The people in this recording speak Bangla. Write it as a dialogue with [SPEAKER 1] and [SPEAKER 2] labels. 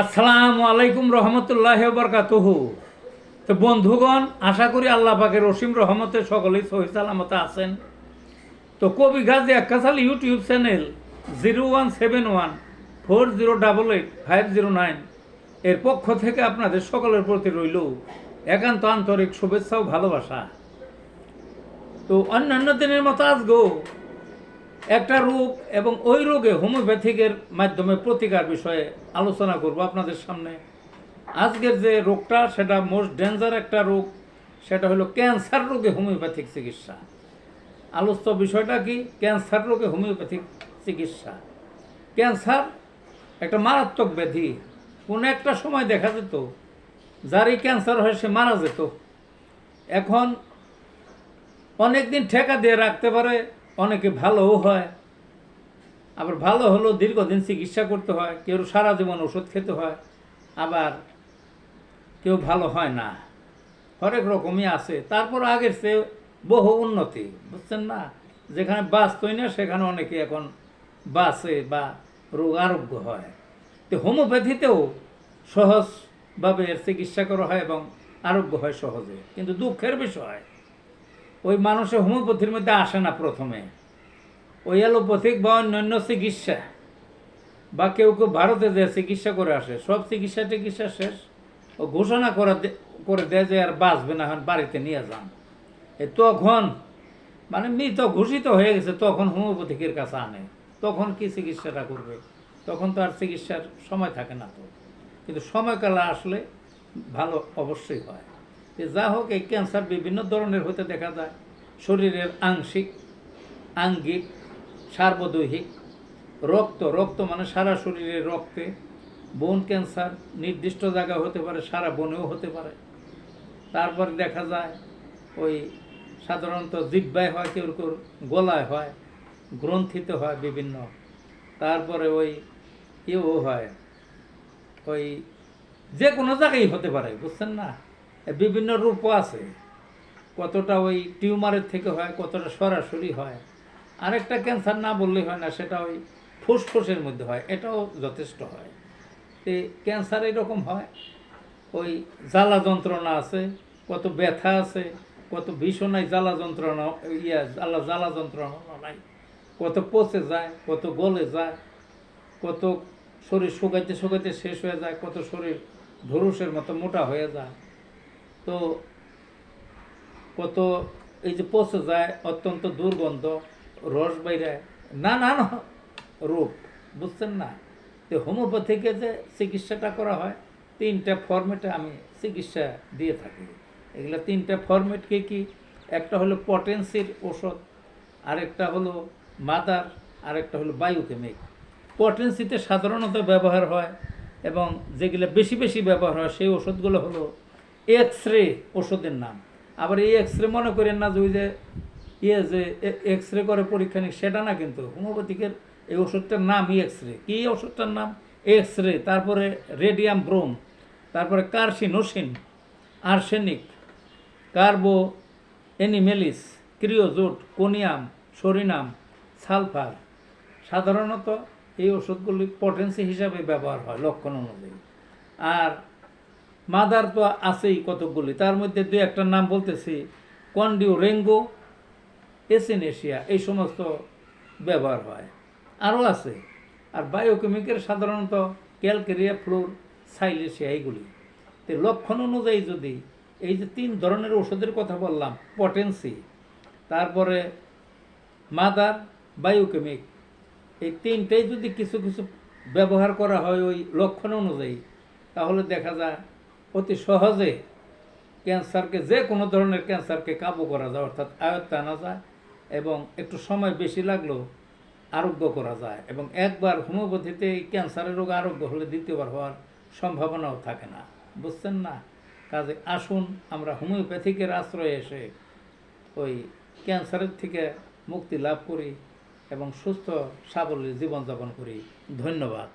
[SPEAKER 1] আসসালামু আলাইকুম রহমতুল্লাহ বরকাতুহু। তো বন্ধুগণ, আশা করি আল্লাহ পাকের রসিম রহমতে সকলেই সহি সালামতে আছেন। তো কবি Gazi Akkasal YouTube channel zero one seven one four zero double eight five zero nine এর পক্ষ থেকে আপনাদের সকলের প্রতি রইল একান্ত আন্তরিক শুভেচ্ছা ও ভালোবাসা। তো অন্যান্য দিনের মতো আজকেও একটা রোগ এবং ওই রোগে হোমিওপ্যাথিকের মাধ্যমে প্রতিকার বিষয়ে আলোচনা করব আপনাদের সামনে। আজকের যে রোগটা, সেটা মোস্ট ডেঞ্জার একটা রোগ, সেটা হলো ক্যান্সার রোগে হোমিওপ্যাথিক চিকিৎসা। আলোচ্য বিষয়টা কি? ক্যান্সার রোগে হোমিওপ্যাথিক চিকিৎসা। ক্যান্সার একটা মারাত্মক ব্যাধি। কোনো একটা সময় দেখা যেত, যারই ক্যান্সার হয় সে মারা যেত। এখন অনেক দিন ঠেকা দিয়ে রাখতে পারে অনেকে ভালোও হয়, আবার ভালো হলেও দীর্ঘদিন চিকিৎসা করতে হয়, কেউ সারা জীবন ওষুধ খেতে হয়, আবার কেউ ভালো হয় না। হরেক রকমই আছে। তারপর আগের চেয়ে বহু উন্নতি, বুঝছেন না? যেখানে বাঁচতই না, সেখানে অনেকে এখন বাঁচে বা রোগ আরোগ্য হয়। তো হোমিওপ্যাথিতেও সহজভাবে এর চিকিৎসা করা হয় এবং আরোগ্য হয় সহজে। কিন্তু দুঃখের বিষয় ওই মানুষের হোমিওপ্যাথির মধ্যে আসে না প্রথমে। ওই অ্যালোপ্যাথিক বা অন্যান্য চিকিৎসা। বা কেউ কেউ ভারতে যে চিকিৎসা করে আসে, সব চিকিৎসা টিকিৎসা শেষ। ও ঘোষণা করে করে দেয় যে আর বাঁচবে না, এখন বাড়িতে নিয়ে যান। তখন মানে মৃত ঘোষিত হয়ে গেছে, তখন হোমিওপ্যাথিকের কাছে আনে। তখন কি চিকিৎসাটা করবে? তখন তো আর চিকিৎসার সময় থাকে না তো। কিন্তু সময়কালে আসলে ভালো অবশ্যই হয়। যে হোক, এই ক্যান্সার বিভিন্ন ধরনের হতে দেখা যায়। শরীরের আংশিক, আঙ্গিক, সার্বদৈহিক, রক্ত রক্ত মানে সারা শরীরের রক্তে। বোন ক্যান্সার নির্দিষ্ট জায়গা হতে পারে, সারা বনেও হতে পারে। তারপর দেখা যায়, ওই সাধারণত জিব্বায় হয়, কেউ কেউ গলায় হয়, গ্রন্থিতে হয় বিভিন্ন। তারপরে ওই ইয়েও হয়, ওই যে কোনো জায়গায় হতে পারে, বুঝছেন না? বিভিন্ন রূপও আছে। কতটা ওই টিউমারের থেকে হয়, কতটা সরাসরি হয়। আরেকটা ক্যান্সার না বললেই হয় না, সেটা ওই ফুসফুসের মধ্যে হয়, এটাও যথেষ্ট হয়। তো ক্যান্সার এরকম হয়, ওই জ্বালা যন্ত্রণা আছে, কত ব্যথা আছে, কত ভীষণাই জ্বালা যন্ত্রণা, ইয়া, জ্বালা জ্বালা যন্ত্রণা নাই কত পচে যায়, কত গলে যায়, কত শরীর শুকাইতে শুকাইতে শেষ হয়ে যায়, কত শরীর ধরুষের মতো মোটা হয়ে যায়। তো কত, এই যে পচে যায়, অত্যন্ত দুর্গন্ধ, রস বাইরে নানান রূপ বুঝছেন না? তো হোমিওপ্যাথিকে যে চিকিৎসাটা করা হয়, তিনটা ফর্মেটে আমি চিকিৎসা দিয়ে থাকি। এগুলো তিনটা ফর্মেট কি কি? একটা হলো পটেন্সির ওষুধ আরেকটা হলো মাদার আরেকটা হলো বায়োকেমিক পটেন্সিতে সাধারণত ব্যবহার হয় এবং যেগুলো বেশি বেশি ব্যবহার হয়, সেই ওষুধগুলো হলো এক্স রে ওষুধের নাম। আবার এই এক্স রে মনে করেন না যে ওই যে ইয়ে যে এক্স রে করে পরীক্ষা নিক সেটা না কিন্তু। হোমিওপ্যাথিকের এই ওষুধটার নামই এক্স রে কী ওষুধটার নাম? এক্স রে তারপরে রেডিয়াম ব্রোম তারপরে carcinosin arsenic carbo animalis creosote conium psorinum sulphur সাধারণত এই ওষুধগুলি পটেন্সি হিসাবে ব্যবহার হয়, লক্ষণ অনুযায়ী। আর মাদার তো আছেই কতকগুলি। তার মধ্যে দু একটা নাম বলতেছি কন্ডিও রেঙ্গো এসিনেশিয়া এই সমস্ত ব্যবহার হয়। আরও আছে। আর বায়োকেমিকের সাধারণত ক্যালকেরিয়া, ফ্লোর সাইলেশিয়া এইগুলি। তো লক্ষণ অনুযায়ী যদি এই যে তিন ধরনের ওষুধের কথা বললাম, পটেন্সি, তারপরে মাদার, বায়োকেমিক, এই তিনটেই যদি কিছু কিছু ব্যবহার করা হয় ওই লক্ষণ অনুযায়ী, তাহলে দেখা যায় অতি সহজে ক্যান্সারকে, যে কোনো ধরনের ক্যান্সারকে কাবু করা যায়, অর্থাৎ আয়ত্তে আনা যায় এবং একটু সময় বেশি লাগলেও আরোগ্য করা যায় এবং একবার হোমিওপ্যাথিতে এই ক্যান্সারের রোগ আরোগ্য হলে দ্বিতীয়বার হওয়ার সম্ভাবনাও থাকে না। বুঝছেন না? কাজে আসুন, আমরা হোমিওপ্যাথিকের আশ্রয়ে এসে ওই ক্যান্সারের থেকে মুক্তি লাভ করি এবং সুস্থ, সাবলীল জীবনযাপন করি। ধন্যবাদ।